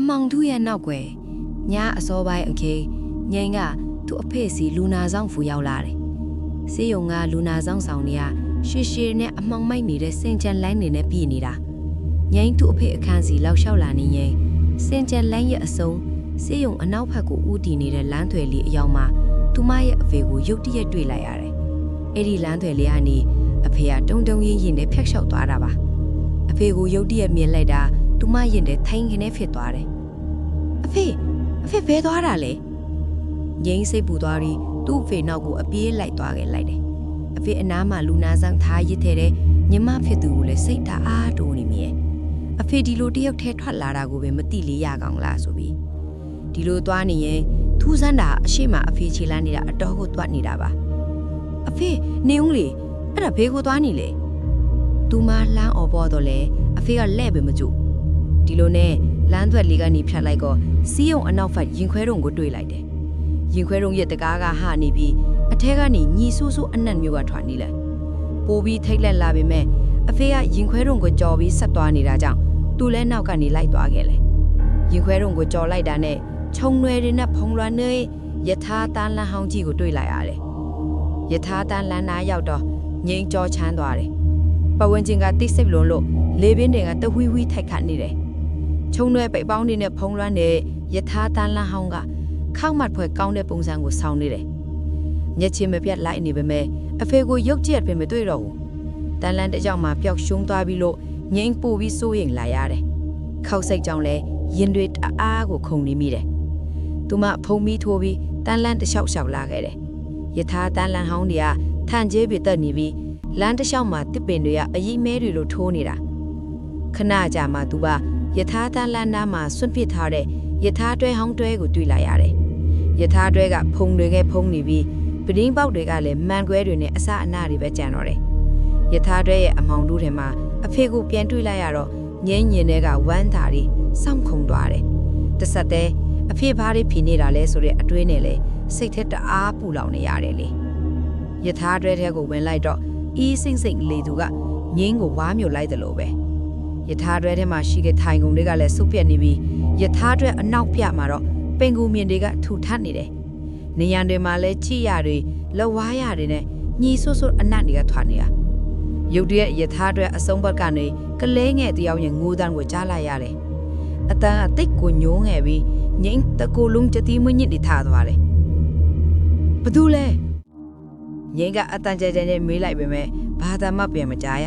အမောင်သူရဲ့နောက်ွယ်ညာအစောပိုင်းအခေငိန်ကသူ့အဖေစီလူနာဆောင်ဖူရောက်လာတယ်စေယုံကလူနာဆောင်ဆောင်နေရရှေရှေနဲ့အမောင်မိုက်နေတဲ့စင်ချန်လိုင်းနေနဲ့ပြည်နေတာငိန်သူ့အဖေအခန်းစီလောက်လျှောက်လာနေရင်စင်ချန်လိုင်းရဲ့အစုံစေယုံအနောက်ဘက်ကိုဦးတည်နေတဲ့လမ်းသွယ်လေးအရောက်မှာသူမရဲ့အဖေကိုရုတ်တရက်တွေ့လိုက်ရတယ်အဲ့ဒီလမ်းသွယ်လေးကနေအဖေကတုံတုံရင်းရင်းနဲ့ဖျက်လျှောက်သွားတာပါအဖေကိုရုတ်တရက်မြင်လိုက်တာ သူမရင်တဲ့ထိုင်ခနဲ့ဖြစ်သွားတယ်။အဖေအဖေဘဲသွားတာလေ။ငိမ့်စိတ်ပူသွားပြီးသူ့အဖေနောက်ကိုအပြေးလိုက်သွားခဲ့လိုက်တယ်။အဖေအနားမှာလူနာဆောင်ထားရစ်ထဲတဲ့ညီမဖြစ်သူကိုလည်းစိတ်ဓာတ်အားတိုးနေမြဲ။အဖေဒီလိုတယောက်ထဲထွက်လာတာကိုပဲမသိလေးရကောင်လားဆိုပြီးဒီလိုသွားနေရင်ထူးဆန်းတာအရှိမအဖေခြေလန်းနေတာအတော်ကိုတွတ်နေတာပါ။အဖေနေဦးလေအဲ့ဒါဘေးကိုသွားနေလေသူမလှမ်းអော်ပေါ်တော့လေအဖေကလဲ့ပဲမကြည့် ဒီလိုနဲ့လမ်းသွက်လေးကနေဖြတ်လိုက်တော့စီးုံအနောက်ဖက်ရင်ခွဲတုံကိုတွေ့လိုက်တယ်ရင်ခွဲတုံရဲ့တကားကဟာနေပြီးအထဲကနေညီဆူဆူအနက်မျိုးကထွက်နေလဲပိုးပြီးထိတ်လက်လာပေမဲ့အဖေကရင်ခွဲတုံကိုကြော်ပြီးဆက်သွားနေတာကြောင့်သူလဲနောက်ကနေလိုက်သွားခဲ့လေရင်ခွဲတုံကိုကြော်လိုက်တာနဲ့ခြုံရွယ်တွေနဲ့ဖုံလွှမ်းနေယထာတန်းလန်းဟောင်းကြီးကိုတွေ့လိုက်ရတယ်ယထာတန်းလန်းနာရောက်တော့ငိမ့်ကြောချမ်းသွားတယ်ပဝန်းကျင်ကတိတ်ဆိတ်လွန်းလို့လေပင်တွေကတဝီဝီထိုက်ခတ်နေတယ်။ ခြုံရွယ်ပိတ်ပေါင်းနေနဲ့ဖုံးလွှမ်းတဲ့ယထာတန်လန်းဟောင်းကခောက်မှတ်ဖွဲ့ကောင်းတဲ့ပုံစံကိုဆောင်းနေတယ်။ညက်ချင်းမပြတ်လိုက်နေပေမဲ့အဖေကိုရုပ်ကြက်ပင်မတွေ့တော့ဘူး။တန်လန်းတစ်ကြောင်မှပျောက်ရှုံးသွားပြီးလို့ငိမ့်ပူပြီးစိုးရိမ်လာရတယ်။ခောက်စိတ်ကြောင့်လဲရင်တွေတအားကိုခုန်နေမိတယ်။သူမဖုံမီထိုးပြီးတန်လန်းတစ်လျှောက်လျှောက်လာခဲ့တယ်။ယထာတန်လန်းဟောင်းတွေကထန်ကျဲပြီးတက်နေပြီးလမ်းတစ်လျှောက်မှာတစ်ပင်တွေကအရင်မဲတွေလိုထိုးနေတာခဏကြာမှသူက ယထာတန်လန်းနားမှာစွန့်ပစ်ထားတဲ့ယထာတွဲဟောင်းတွဲကိုတွေ့လာရတယ်ယထာတွဲကဖုံတွေကဖုံနေပြီးပဒင်းပေါက်တွေကလည်းမန်ကွဲတွေနဲ့အစအနတွေပဲကြံတော့တယ်ယထာတွဲရဲ့အမောင်တို့ထဲမှာအဖေကိုပြန်တွေ့လိုက်ရတော့ငင်းညင်တွေကဝမ်းသာတွေစောင့်ခုံသွားတယ်တဆက်တဲ့အဖေဘားတွေဖြီနေတာလဲဆိုတဲ့အတွေးနဲ့လေစိတ်ထက်တအားပူလောင်နေရတယ်လေယထာတွဲထဲကိုဝင်လိုက်တော့အီးစိမ့်စိမ့်လေသူကငင်းကိုဝါမျိုးလိုက်တယ်လို့ပဲ ယထာတွဲထဲမှာရှိတဲ့ထိုင်ကုန်တွေကလည်းစုပ်ပြက်နေပြီးယထာတွဲအနောက်ပြမှာတော့ပင်ကူမြင်တွေကထူထပ်နေတယ်နေရန်တွေမှာလည်းချိရတွေလက်ဝါးရတွေနဲ့ညီဆွဆွအနတ်တွေကထွာနေတာရုတ်တရက်ယထာတွဲအစုံဘက်ကနေကလဲငယ်တယောက်ရဲ့ငိုးတန်းကိုကြားလိုက်ရတယ်အတန်းအသိတ်ကိုညိုးငယ်ပြီးငိမ့်တကူလုံးချတိမညစ်တွေထားသွားတယ်ဘသူလဲငင်းကအတန်ကြဲကြဲနဲ့မေးလိုက်ပေမဲ့ဘာသာမှပြန်မကြားရ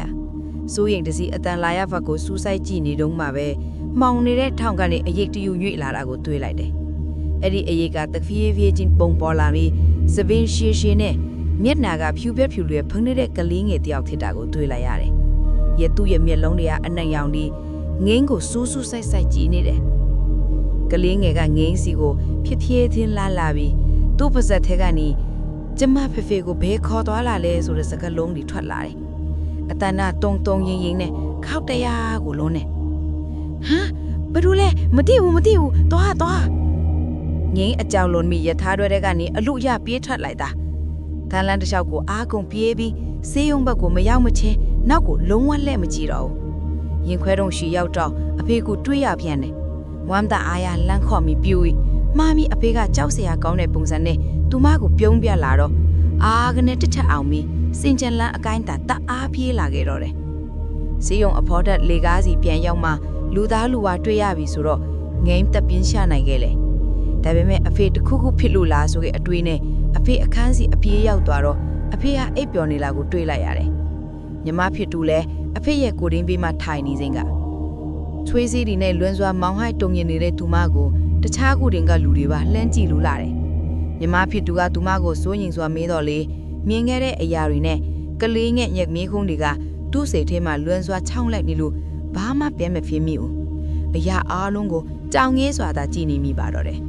စိုးရင်တစီအတန်လာရဘက်ကိုစူးစိုက်ကြည့်နေတော့မှပဲမှောင်နေတဲ့ထောင်ကနေအရိတ်တယူညွေလာတာကိုတွေ့လိုက်တယ်အဲ့ဒီအရိတ်ကတဖီးဖီးချင်းပုံပေါ်လာပြီးစပင်းရှည်ရှည်နဲ့မျက်နာကဖြူပြက်ဖြူလွယ်ဖုန်းနေတဲ့ကလေးငယ်တယောက်ဖြစ်တာကိုတွေ့လိုက်ရတယ်ရဲသူ့ရဲ့မျက်လုံးတွေကအနက်ရောင်ပြီးငင်းကိုစူးစူးဆိုင်ဆိုင်ကြည့်နေတယ်ကလေးငယ်ကငင်းစီကိုဖြစ်ဖြစ်ချင်းလာလာပြီးသူ့ပါဇက်ထဲကနေကျမဖေဖေကိုဘဲခေါ်သွားလာလဲဆိုတဲ့စကားလုံးတွေထွက်လာတယ်။ အတန်နာတုံတုံရင်ရင်နဲ့ခောက်တရားကိုလုံးနဲ့ဟမ်ဘယ်လိုလဲမသိဘူးမသိဘူးသွားသွားငင်းအကြောင်လွန်မိရထားတွေတဲ့ကနေအလူရပြေးထွက်လိုက်တာတန်လန်းတစ်လျှောက်ကိုအားကုန်ပြေးပြီးစေးရုံဘက်ကိုမရောက်မချင်းနောက်ကိုလုံးဝလက်မကြည့်တော့ဘူးရင်ခွဲတုံရှိရောက်တော့အဖေကိုတွေးရပြန်တယ်ဝမ်းသာအားရလန့်ခေါ့မိပြူပြီးမာမီအဖေကကြောက်စရာကောင်းတဲ့ပုံစံနဲ့သူမကိုပြုံးပြလာတော့အာကနေတစ်ချက်အောင်ပြီး စင်ကြလန်းအကိုင်းတာတအားပြေးလာခဲ့တော့တယ်။စီယုံအဖော်တက်လေကားစီပြန်ရောက်မှလူသားလူဝါတွေ့ရပြီဆိုတော့ငိမ့်တက်ပြင်းရှာနိုင်ခဲ့လေ။ဒါပေမဲ့အဖေတစ်ခုခုဖြစ်လို့လားဆိုတဲ့အတွေးနဲ့အဖေအခန်းစီအပြေးရောက်သွားတော့အဖေကအိပ်ပျော်နေလာကိုတွေးလိုက်ရတယ်။ညီမဖြစ်တူလဲအဖေရဲ့ကိုရင်းပေးမှထိုင်နေစဉ်ကချွေးစည်းဒီနဲ့လွန်းစွာမောင်ဟိုက်တုံရင်နေတဲ့သူမကိုတခြားကူတင်ကလူတွေပါလှမ်းကြည့်လို့လာတယ်။မြမဖြစ်သူကသူမကိုစိုးရင်စွာမေးတော့လေ မြင်ခဲ့တဲ့အရာတွေနဲ့ကလေးငယ်ညက်မေးခုံးတွေကသူ့စိတ်ထဲမှာလွန်းစွာချောင်းလိုက်နေလို့ဘာမှပြန်မဖြစ်မိဘူးအရာအားလုံးကိုကြောင်ငဲစွာသာကြည်နေမိပါတော့တယ်